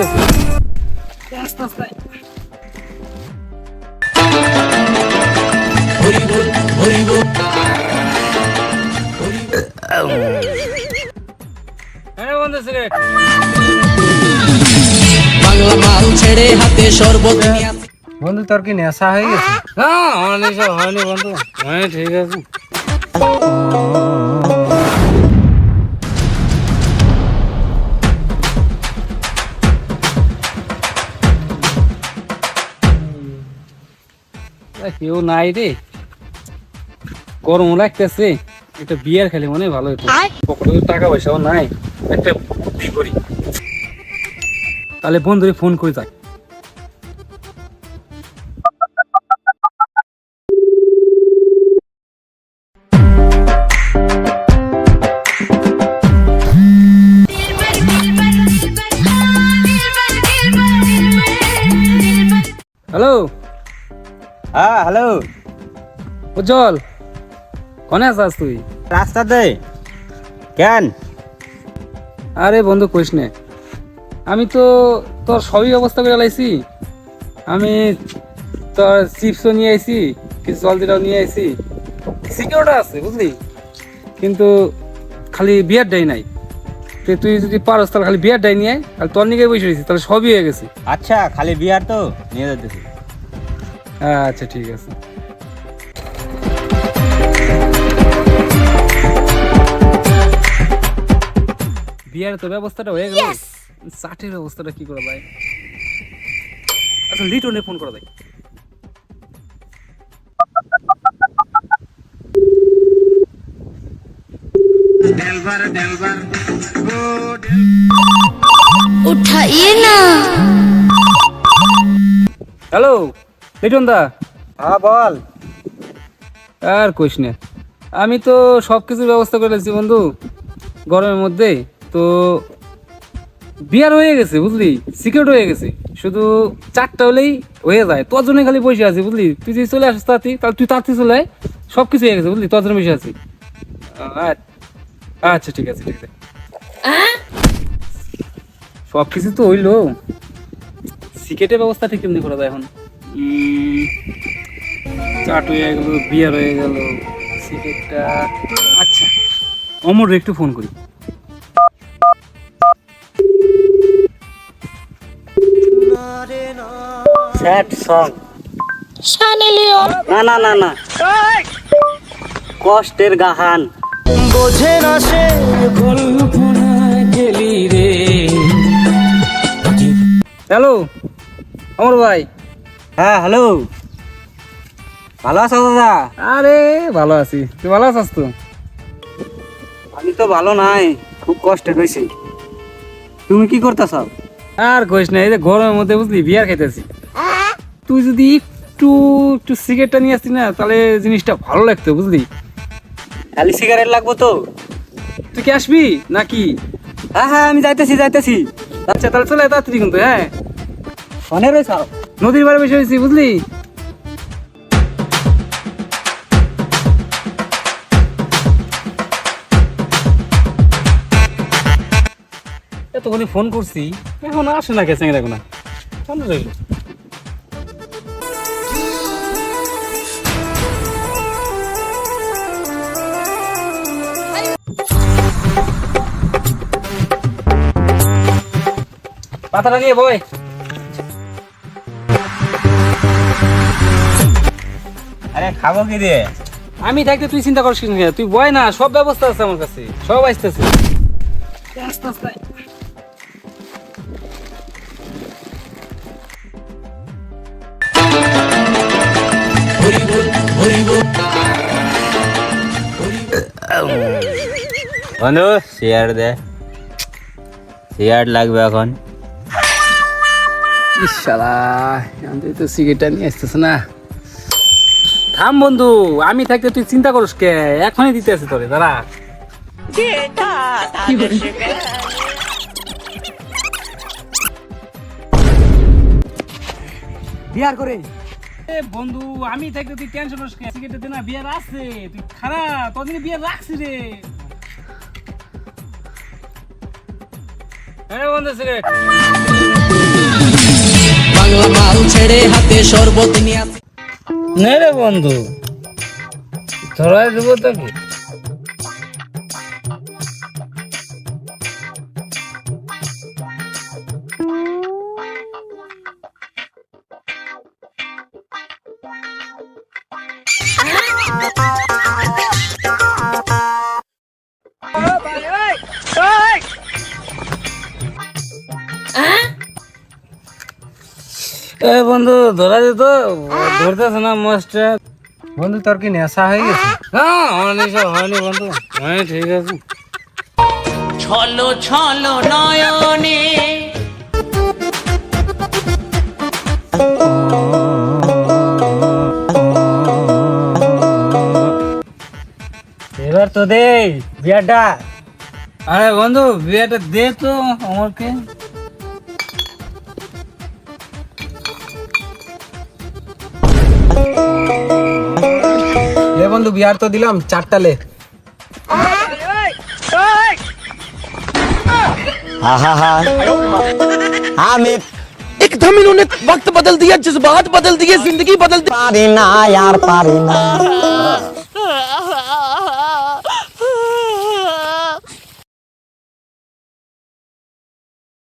আসতেছে আস্তে আস্তে হ্যাঁ বাংলা মাল ছেড়ে হাতে শরবত নিয়ে বন্ধু তোর কি নেশা হয়ে গেছে? আমার নেশা হয়নি বন্ধু। হ্যাঁ ঠিক আছে। কেউ নাই রে। গরম লাগতেছে একটা বিয়ার খেলে মনে ভালো হতো পকেটে টাকা পয়সাও নাই একটা বুদ্ধি করি। তাহলে বন্ধুরে ফোন করে যাই হ্যালো। উজ্জ্বল কনে আছিস তুই? রাস্তাতে কেন? আরে বন্ধু কইস নে। আমি তো তোর সবই ব্যবস্থা করে লাইছি। আমি তোর চিপসও নিয়ে আইছি কিছু জলদিটাও নিয়ে আইছি। সিকিউরিটি আছে বুঝলি? কিন্তু খালি বিয়ার ডাই নাই। তো তুই যদি পারস তাহলে খালি বিয়ার ডাই নিয়ে আয় আর তোর নিকে বসে রয়েছি তাহলে সবই হয়ে গেছে। আচ্ছা খালি বিয়ার তো নিয়ে যেতেছি আচ্ছা ঠিক আছে। বিয়ার তো ব্যবস্থাটা হয়ে গেল। চাটের অবস্থাটা কি করা ভাই? আচ্ছা লিটনে ফোন করা ভাই হ্যালো? লিটন দা হ্যাঁ বল। আর কইস না। আমি তো সব কিছুর ব্যবস্থা করে ফেলছি বন্ধু গরমের মধ্যে তো বিয়ার হয়ে গেছে বুঝলি? সিকিউরিটি হয়ে গেছে। শুধু চারটা হলেই হয়ে যায়। তোর জন্য খালি বসে আছি বুঝলি? তুই যদি চলে আসিস তাড়াতাড়ি তাহলে তুই তাড়াতাড়ি চলে আয়। সব কিছু হয়ে গেছে বুঝলি? তোর জন্য বসে আছি। আচ্ছা ঠিক আছে ঠিক আছে। সব কিছু তো হইল। সিকেটের ব্যবস্থা ঠিক কেমনি করা যায় এখন? চাট হয়ে গেল বিয়ার হয়ে গেল সিলেটটা আচ্ছা অমর একটু ফোন করি। Sad song. সানি না না না না। কষ্টের গাহান। বোঝে না সে হ্যালো অমর ভাই। হ্যাঁ হ্যালো ভালো আছো দাদা? আরে ভালো আছি। তুই ভালো আছিস তো? আমি তো ভালো নাই খুব কষ্টে রয়েছি। তুমি কি করতেছ? আর কইস না এই যে গরমের মধ্যে বুঝলি বিয়ার খাইতেছি। তুই যদি একটু একটু সিগারেটটা নিয়ে আসতি না তাহলে জিনিসটা ভালো লাগতো বুঝলি? খালি সিগারেট লাগবো তো। তুই কি আসবি নাকি? হ্যাঁ হ্যাঁ আমি যাইতেছি যাইতেছি। আচ্ছা তাহলে চলে তাড়াতাড়ি কিন্তু হ্যাঁ। ফোনে রয়েছ? নদীর বাড়ি বসে হয়েছি বুঝলি? এতক্ষণে ফোন করছি, এখন আসে না গেছে কেন রইল। পাতাটা নিয়ে বয়। আরে খাব কি দিয়ে? আমি থাকতে তুই চিন্তা করিস না তুই বয় না সব ব্যবস্থা আছে আমার কাছে। সব আসতেছে। আস্তে আস্তে বন্ধু শেয়ার দে। শেয়ার লাগবে এখন। ইশালা আমি তো সিগারেটটা নিয়ে আসতেছে না। থাম বন্ধু আমি থাকতে তুই চিন্তা করিস কে? এখনই দিতে আছে তোরে দাঁড়া। বিয়ার করে। বন্ধু আমি থাকতে তুই টেনশন করিস কে? সিগারেট দে না বিয়ার আছে তুই খারাপ তোর জন্য বিয়ার রাখছি রে। হ্যাঁ বন্ধু সিগারেট বাংলা মাল ছেড়ে হাতে শরবত নিয়ে নে রে বন্ধু। ধরাই দেবো তোকে। এ বন্ধু ধরা যেত ধরতেছে না মাস্টার বন্ধু তোর কি নেশা হয়ে গেছে? হ্যাঁ সব হয়নি বন্ধু। হ্যাঁ ঠিক আছে। ছলো ছলো নয়নে। এবার তো দে বিয়ারটা আরে বন্ধু বিয়েটা দে তো আমাকে। বন্ধু বিয়ার তো দিলাম চারটা লে আমি एकदम इन्होंने वक्त बदल दिया जज्बात बदल दिए जिंदगी बदल दी পারি না আর পারি না